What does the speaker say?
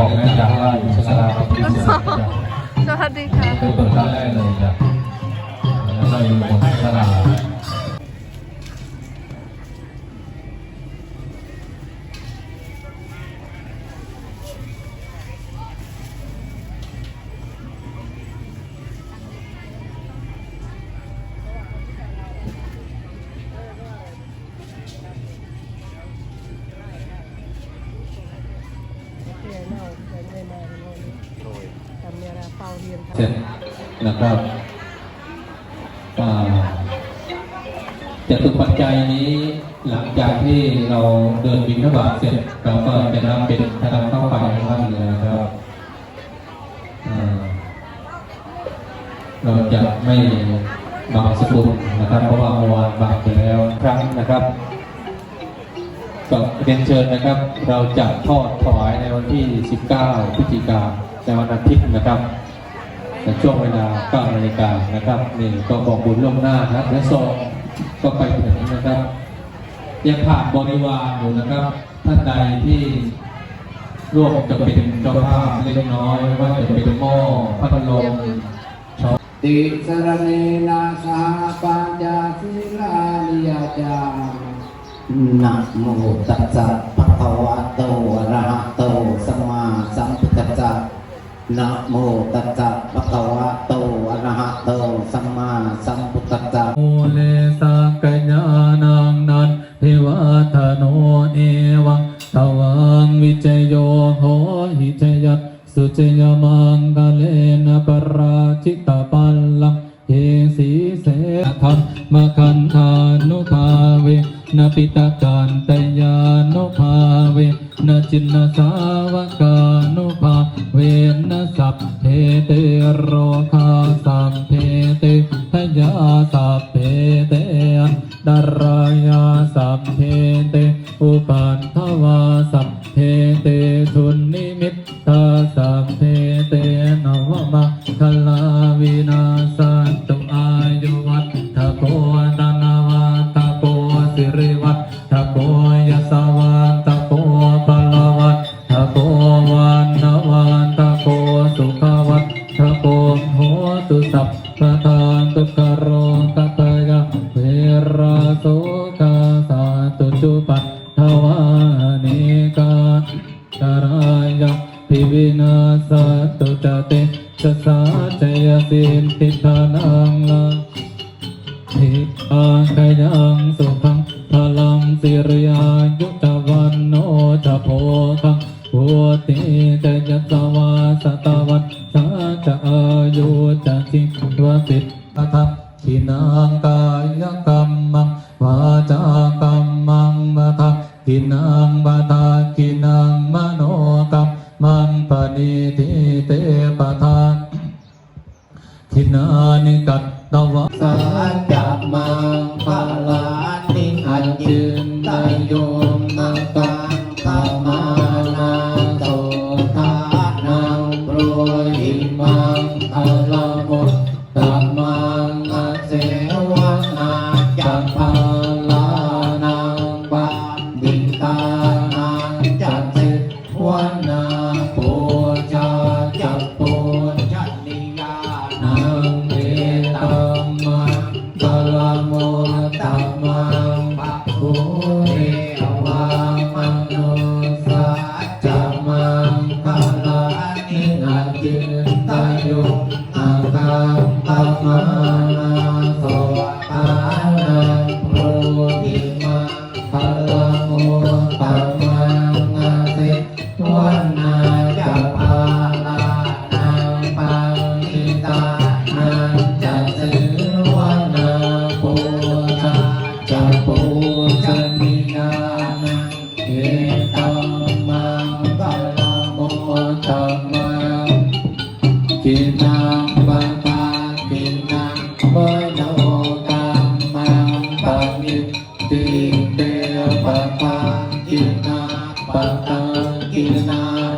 Sahadi ka. Sahadi ka. เสร็จแล้วก็จะตุปัจจัยนี้หลังจากที่เราเดินบินทบาทเสร็จ เราก็จะนำเป็นทางเข้าไปท่านเลยครับเราจะไม่บางสกุลนะครับ เพราะว่าเมื่อวานบางไปแล้วครั้งนะครับ ก็เรียนเชิญนะครับ เราจะทอดถวายในวันที่ 19 พฤศจิกาในวันอาทิตย์นะครับในช่วงเวลา 9 นาฬิกานะครับนี่ก็บอกบุญล่วงหน้านะครับ และซองก็ไปถึงนะครับ ยังขาดบริวารอยู่นะครับ ท่านใดที่ร่วมจะเป็นเจ้าภาพเล็กน้อยว่าจะเป็นหม้อพัดลมช้อติสรเนนะสหปัญญาสิลานิยาจา นะโมตัสสะภะคะวะโตอะระหะโตสัมมาสัมพุทธัสสะนะโมตัสสะภะคะวะโตอะระหะโตสัมมาสัมพุทธัสสะโมเลสักกญานังนันทิวัฒโนเอวังตวังวิจโยโหหิจยัตสุจยมังกะเลนะปราชิตาปัลลังเฮสีเสธรรมคันธานุภาเว นะปิตากันตยานุภาเวนะจินนสาวกานุภาเวนะสัพเพเตโรคาสัพเพเตทยาสัพเพเตดารายาสัพเพเตอุปันทวาสัพเพเตทุนนิมิตตาสัพเพเต สิริวัฏโกยสวัตโกปลวัตโกวันนวันตโกสุขวัตโกโหตุสัพพทานตุกโรกัปยะเวราโสกาสาตุจุปัตถวานิกาการายะพิวินาสตุจเตชะสาจยสินติทานังลาทิปังกยังสุข สิริอายุตวันโนจะโพคังพุติจยัสวาสตวัตสาจะอายุจะจิวสิทธังทินังกายกรรมังวาจากรรมังมะทังทินังบาทาทินังมโนกรรมังปณิทิเตปะทานทินานิกัต รยิมังพลมุตตมังอเสวนาจัพพลานังปะบิตานังจัตติวนา จินตโยอาคังตัมมานาโสตานังโพธิมังพลังโมตัมมังอาเสวันนาจัปาลานังปังอิตานังจัตสิวันนาปูชาจัปปูชนิยานังเอตัมมังกะละโมตัม กินังปะตากินังวโนตัมมังปะนิติเตปะตากินังปะตากินัง